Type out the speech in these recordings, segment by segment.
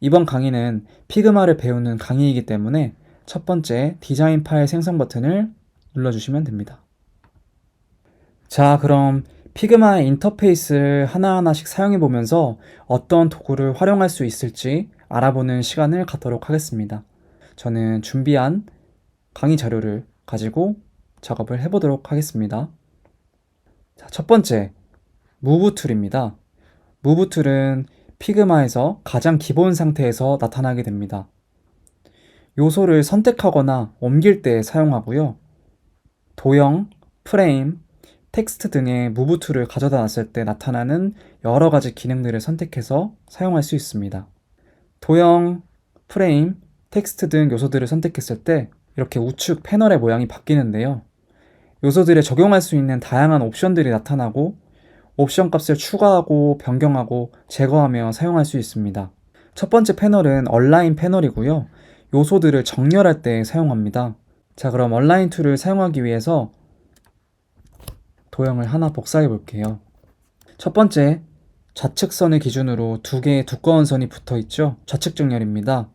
이번 강의는 피그마를 배우는 강의이기 때문에 첫 번째 디자인 파일 생성 버튼을 눌러주시면 됩니다. 자, 그럼 피그마의 인터페이스를 하나하나씩 사용해 보면서 어떤 도구를 활용할 수 있을지 알아보는 시간을 갖도록 하겠습니다. 저는 준비한 강의 자료를 가지고 작업을 해보도록 하겠습니다. 자, 첫 번째, 무브 툴입니다. 무브 툴은 피그마에서 가장 기본 상태에서 나타나게 됩니다. 요소를 선택하거나 옮길 때 사용하고요. 도형, 프레임, 텍스트 등의 무브 툴을 가져다 놨을 때 나타나는 여러 가지 기능들을 선택해서 사용할 수 있습니다. 도형, 프레임, 텍스트 등 요소들을 선택했을 때 이렇게 우측 패널의 모양이 바뀌는데요. 요소들에 적용할 수 있는 다양한 옵션들이 나타나고 옵션 값을 추가하고 변경하고 제거하며 사용할 수 있습니다. 첫 번째 패널은 얼라인 패널이고요. 요소들을 정렬할 때 사용합니다. 자, 그럼 얼라인 툴을 사용하기 위해서 도형을 하나 복사해 볼게요. 첫 번째, 좌측선을 기준으로 두 개의 두꺼운 선이 붙어 있죠. 좌측 정렬입니다.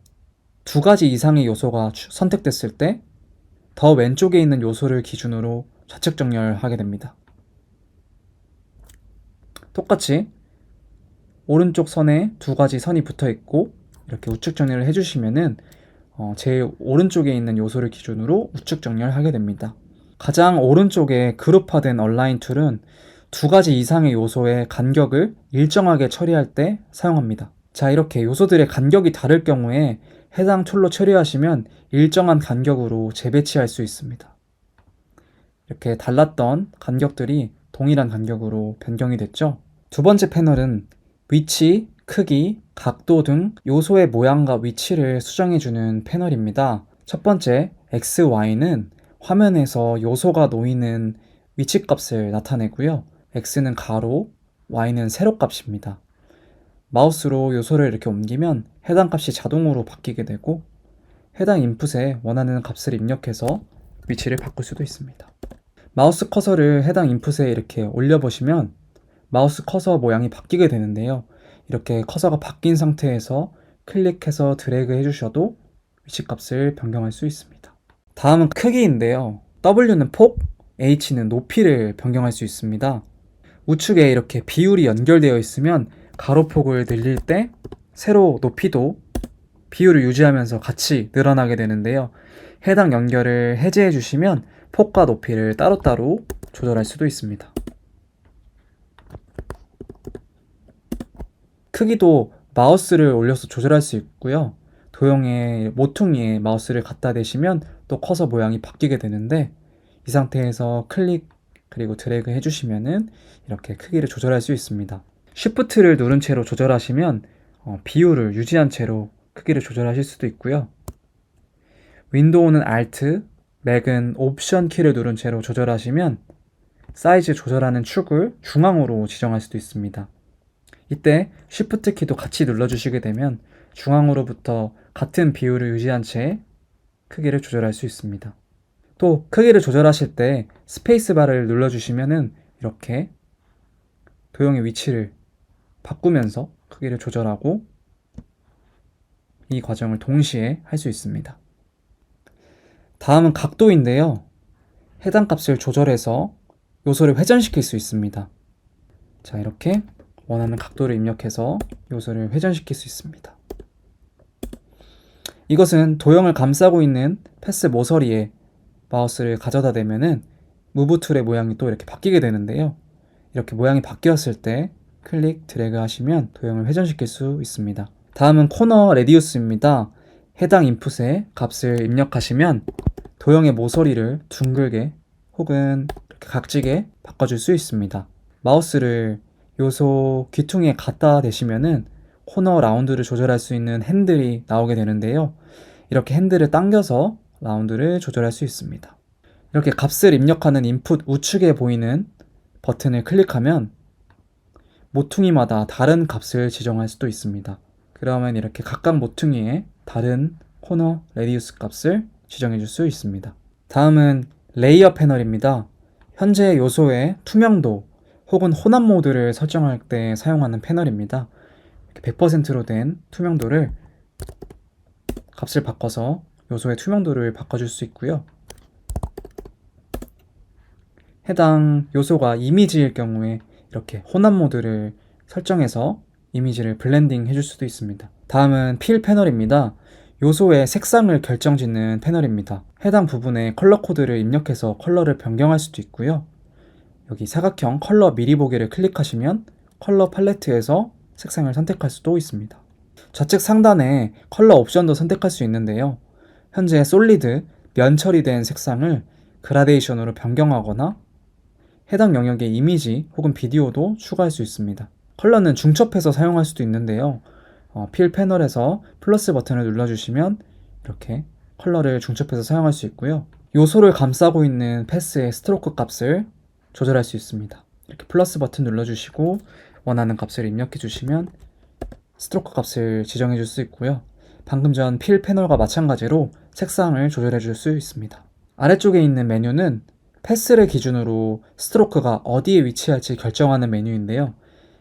두 가지 이상의 요소가 추- 선택됐을 때 더 왼쪽에 있는 요소를 기준으로 좌측 정렬하게 됩니다. 똑같이 오른쪽 선에 두 가지 선이 붙어 있고 이렇게 우측 정렬을 해주시면은 어, 제일 오른쪽에 있는 요소를 기준으로 우측 정렬하게 됩니다. 가장 오른쪽에 그룹화된 얼라인 툴은 두 가지 이상의 요소의 간격을 일정하게 처리할 때 사용합니다. 자, 이렇게 요소들의 간격이 다를 경우에 해당 툴로 처리하시면 일정한 간격으로 재배치할 수 있습니다. 이렇게 달랐던 간격들이 동일한 간격으로 변경이 됐죠. 두 번째 패널은 위치, 크기, 각도 등 요소의 모양과 위치를 수정해주는 패널입니다. 첫 번째, X, Y는 화면에서 요소가 놓이는 위치 값을 나타내고요. X는 가로, Y는 세로 값입니다. 마우스로 요소를 이렇게 옮기면 해당 값이 자동으로 바뀌게 되고 해당 인풋에 원하는 값을 입력해서 위치를 바꿀 수도 있습니다. 마우스 커서를 해당 인풋에 이렇게 올려보시면 마우스 커서 모양이 바뀌게 되는데요. 이렇게 커서가 바뀐 상태에서 클릭해서 드래그 해주셔도 위치 값을 변경할 수 있습니다. 다음은 크기인데요. W는 폭, H는 높이를 변경할 수 있습니다. 우측에 이렇게 비율이 연결되어 있으면 가로폭을 늘릴 때 세로 높이도 비율을 유지하면서 같이 늘어나게 되는데요. 해당 연결을 해제해 주시면 폭과 높이를 따로따로 조절할 수도 있습니다. 크기도 마우스를 올려서 조절할 수 있고요. 도형의 모퉁이에 마우스를 갖다 대시면 또 커서 모양이 바뀌게 되는데 이 상태에서 클릭 그리고 드래그 해주시면은 이렇게 크기를 조절할 수 있습니다. Shift를 누른 채로 조절하시면 어, 비율을 유지한 채로 크기를 조절하실 수도 있고요. 윈도우는 Alt, 맥은 옵션 키를 누른 채로 조절하시면 사이즈 조절하는 축을 중앙으로 지정할 수도 있습니다. 이때 Shift 키도 같이 눌러주시게 되면 중앙으로부터 같은 비율을 유지한 채 크기를 조절할 수 있습니다. 또 크기를 조절하실 때 스페이스바를 눌러주시면은 이렇게 도형의 위치를 바꾸면서 크기를 조절하고 이 과정을 동시에 할 수 있습니다. 다음은 각도인데요. 해당 값을 조절해서 요소를 회전시킬 수 있습니다. 자, 이렇게 원하는 각도를 입력해서 요소를 회전시킬 수 있습니다. 이것은 도형을 감싸고 있는 패스 모서리에 마우스를 가져다 대면은 무브 툴의 모양이 또 이렇게 바뀌게 되는데요. 이렇게 모양이 바뀌었을 때 클릭 드래그 하시면 도형을 회전시킬 수 있습니다. 다음은 코너 레디우스입니다. 해당 인풋에 값을 입력하시면 도형의 모서리를 둥글게 혹은 각지게 바꿔줄 수 있습니다. 마우스를 요소 귀퉁이에 갖다 대시면은 코너 라운드를 조절할 수 있는 핸들이 나오게 되는데요. 이렇게 핸들을 당겨서 라운드를 조절할 수 있습니다. 이렇게 값을 입력하는 인풋 우측에 보이는 버튼을 클릭하면 모퉁이마다 다른 값을 지정할 수도 있습니다. 그러면 이렇게 각각 모퉁이에 다른 코너 레디우스 값을 지정해 줄 수 있습니다. 다음은 레이어 패널입니다. 현재 요소의 투명도 혹은 혼합 모드를 설정할 때 사용하는 패널입니다. 100%로 된 투명도를 값을 바꿔서 요소의 투명도를 바꿔줄 수 있고요. 해당 요소가 이미지일 경우에 이렇게 혼합 모드를 설정해서 이미지를 블렌딩 해줄 수도 있습니다. 다음은 필 패널입니다. 요소의 색상을 결정짓는 패널입니다. 해당 부분에 컬러 코드를 입력해서 컬러를 변경할 수도 있고요. 여기 사각형 컬러 미리 보기를 클릭하시면 컬러 팔레트에서 색상을 선택할 수도 있습니다. 좌측 상단에 컬러 옵션도 선택할 수 있는데요. 현재 솔리드, 면 처리된 색상을 그라데이션으로 변경하거나 해당 영역의 이미지 혹은 비디오도 추가할 수 있습니다. 컬러는 중첩해서 사용할 수도 있는데요. 어, 필 패널에서 플러스 버튼을 눌러주시면 이렇게 컬러를 중첩해서 사용할 수 있고요. 요소를 감싸고 있는 패스의 스트로크 값을 조절할 수 있습니다. 이렇게 플러스 버튼 눌러주시고 원하는 값을 입력해 주시면 스트로크 값을 지정해 줄 수 있고요. 방금 전 필 패널과 마찬가지로 색상을 조절해 줄 수 있습니다. 아래쪽에 있는 메뉴는 패스를 기준으로 스트로크가 어디에 위치할지 결정하는 메뉴인데요.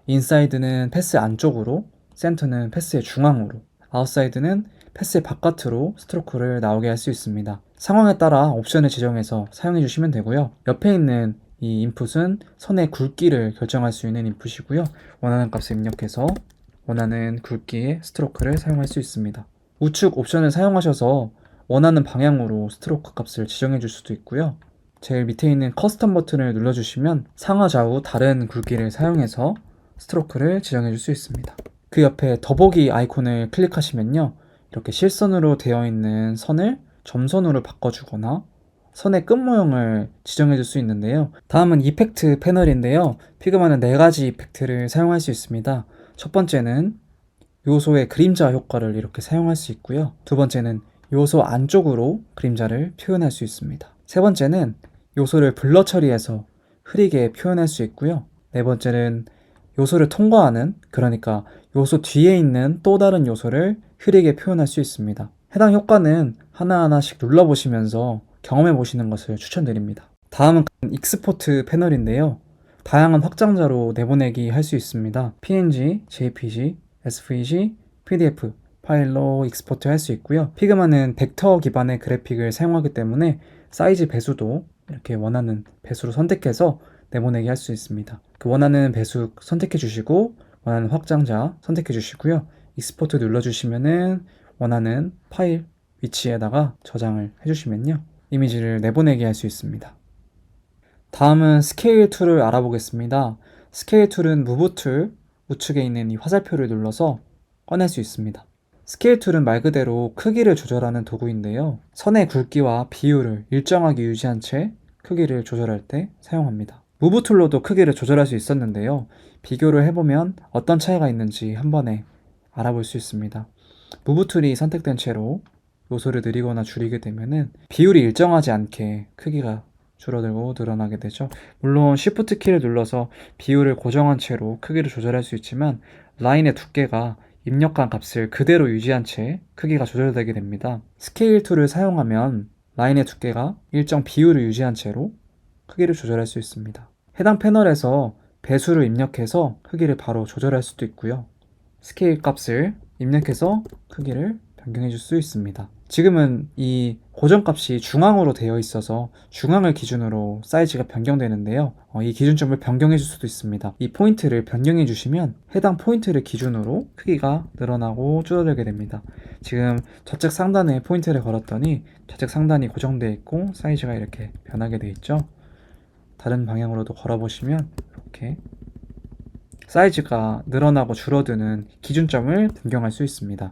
인사이드는 패스 안쪽으로, 센터는 패스의 중앙으로, 아웃사이드는 패스의 바깥으로 스트로크를 나오게 할 수 있습니다. 상황에 따라 옵션을 지정해서 사용해 주시면 되고요. 옆에 있는 이 인풋은 선의 굵기를 결정할 수 있는 인풋이고요. 원하는 값을 입력해서 원하는 굵기의 스트로크를 사용할 수 있습니다. 우측 옵션을 사용하셔서 원하는 방향으로 스트로크 값을 지정해 줄 수도 있고요. 제일 밑에 있는 커스텀 버튼을 눌러주시면 상하 좌우 다른 굵기를 사용해서 스트로크를 지정해 줄 수 있습니다. 그 옆에 더보기 아이콘을 클릭하시면요. 이렇게 실선으로 되어 있는 선을 점선으로 바꿔주거나 선의 끝 모형을 지정해 줄 수 있는데요. 다음은 이펙트 패널인데요. 피그마는 네 가지 이펙트를 사용할 수 있습니다. 첫 번째는 요소의 그림자 효과를 이렇게 사용할 수 있고요. 두 번째는 요소 안쪽으로 그림자를 표현할 수 있습니다. 세 번째는 요소를 블러 처리해서 흐리게 표현할 수 있고요. 네 번째는 요소를 통과하는, 그러니까 요소 뒤에 있는 또 다른 요소를 흐리게 표현할 수 있습니다. 해당 효과는 하나하나씩 눌러보시면서 경험해 보시는 것을 추천드립니다. 다음은 익스포트 패널인데요. 다양한 확장자로 내보내기 할 수 있습니다. PNG, JPG, SVG, PDF 파일로 익스포트 할 수 있고요. 피그마는 벡터 기반의 그래픽을 사용하기 때문에 사이즈 배수도 이렇게 원하는 배수로 선택해서 내보내기 할 수 있습니다. 그 원하는 배수 선택해 주시고 원하는 확장자 선택해 주시고요. 익스포트 눌러 주시면은 원하는 파일 위치에다가 저장을 해 주시면요. 이미지를 내보내게 할 수 있습니다. 다음은 스케일 툴을 알아보겠습니다. 스케일 툴은 무브 툴 우측에 있는 이 화살표를 눌러서 꺼낼 수 있습니다. 스케일 툴은 말 그대로 크기를 조절하는 도구인데요. 선의 굵기와 비율을 일정하게 유지한 채 크기를 조절할 때 사용합니다. 무브 툴로도 크기를 조절할 수 있었는데요. 비교를 해보면 어떤 차이가 있는지 한 번에 알아볼 수 있습니다. 무브 툴이 선택된 채로 요소를 늘리거나 줄이게 되면은 비율이 일정하지 않게 크기가 줄어들고 늘어나게 되죠. 물론 Shift 키를 눌러서 비율을 고정한 채로 크기를 조절할 수 있지만 라인의 두께가 입력한 값을 그대로 유지한 채 크기가 조절되게 됩니다. 스케일 툴을 사용하면 라인의 두께가 일정 비율을 유지한 채로 크기를 조절할 수 있습니다. 해당 패널에서 배수를 입력해서 크기를 바로 조절할 수도 있고요. 스케일 값을 입력해서 크기를 변경해 줄 수 있습니다. 지금은 이 고정값이 중앙으로 되어 있어서 중앙을 기준으로 사이즈가 변경되는데요. 어, 이 기준점을 변경해 줄 수도 있습니다. 이 포인트를 변경해 주시면 해당 포인트를 기준으로 크기가 늘어나고 줄어들게 됩니다. 지금 좌측 상단에 포인트를 걸었더니 좌측 상단이 고정되어 있고 사이즈가 이렇게 변하게 되어 있죠. 다른 방향으로도 걸어보시면 이렇게 사이즈가 늘어나고 줄어드는 기준점을 변경할 수 있습니다.